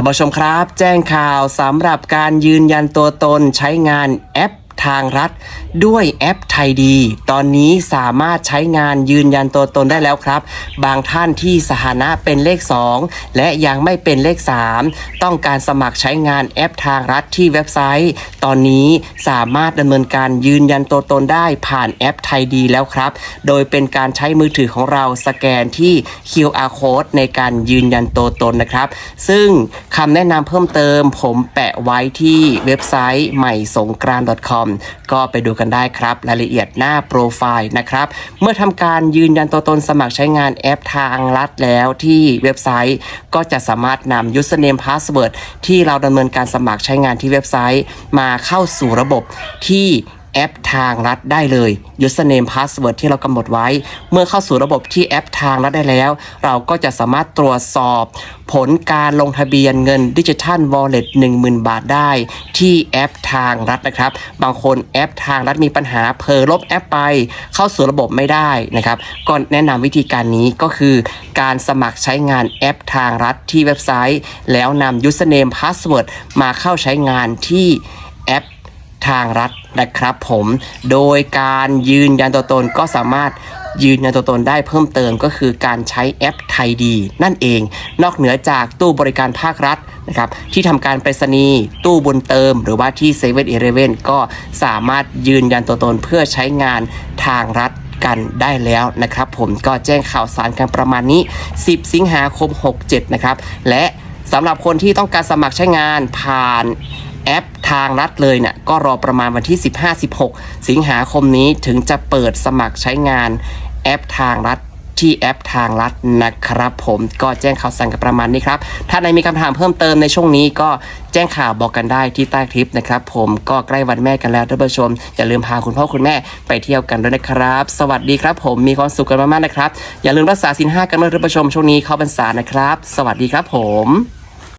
ท่านผู้ชมครับ แจ้งข่าวสำหรับการยืนยันตัวตนใช้งานแอป ทางรัฐ ด้วยแอปไทยดี ตอนนี้สามารถใช้งานยืนยันตัวตนได้แล้วครับ บางท่านที่สถานะเป็นเลข 2 และยังไม่เป็นเลข 3 ต้องการสมัครใช้งานแอปทางรัฐที่เว็บไซต์ ตอนนี้สามารถดำเนินการยืนยันตัวตนได้ผ่านแอปไทยดีแล้วครับ โดยเป็นการใช้มือถือของเราสแกนที่ QR code ในการยืนยันตัวตนนะครับ ซึ่งคำแนะนำเพิ่มเติมผมแปะไว้ที่เว็บไซต์ใหม่สงกรานต์ .com ก็ไปดูกันได้ครับ รายละเอียดหน้าโปรไฟล์นะครับ เมื่อทำการยืนยันตัวตนสมัครใช้งานแอปทางรัฐแล้วที่เว็บไซต์ ก็จะสามารถนำ username password ที่เราดำเนินการสมัครใช้งานที่เว็บไซต์ มาเข้าสู่ระบบที่ แอปทางรัฐได้เลย username password ที่เรากำหนดไว้ เมื่อเข้าสู่ระบบที่แอปทางรัฐได้แล้ว เราก็จะสามารถตรวจสอบผลการลงทะเบียนเงินดิจิทัล wallet 10,000 บาทได้ ที่แอปทางรัฐนะครับ บางคนแอปทางรัฐมีปัญหาเพลอลบแอปไป เข้าสู่ระบบไม่ได้นะครับก็แนะนำวิธีการนี้ก็คือ การสมัครใช้งานแอปทางรัฐที่เว็บไซต์ แล้วนำ username password มาเข้าใช้งานที่แอป ทางรัฐนะครับผม โดยการยืนยันตัวตนก็สามารถยืนยันตัวตนได้เพิ่มเติมก็คือการใช้แอปไทยดี นั่นเอง นอกเหนือจากตู้บริการภาครัฐนะครับที่ทำการไปรษณีย์ตู้บุญเติม หรือว่าที่เซเว่นอีเลเว่นก็สามารถยืนยันตัวตนเพื่อใช้งานทางรัฐกันได้แล้วนะครับ ผมก็แจ้งข่าวสารกันประมาณนี้ 10 สิงหาคม 67 นะครับ และสำหรับคนที่ต้องการสมัครใช้งานผ่าน อปทางรัฐเลยเนี่ยก็รอประมาณวันที่ 15-16 สิงหาคมนี้ถึงจะเปิดสมัครใช้งานแอปทางรัฐที่แอปทางรัฐนะครับผมก็แจ้งข่าวสารกันประมาณนี้ครับ ถ้าใครมีคำถามเพิ่มเติมในช่วงนี้ก็แจ้งข่าวบอกกันได้ที่ใต้คลิปนะครับผมก็ใกล้วันแม่กันแล้วท่านผู้ชม อย่าลืมพาคุณพ่อคุณแม่ไปเที่ยวกันด้วยนะครับ สวัสดีครับผมมีความสุขกันมากๆนะครับ อย่าลืมรักษาศีลห้ากันด้วยท่านผู้ชมช่วงนี้เข้าพรรษานะครับ สวัสดีครับผม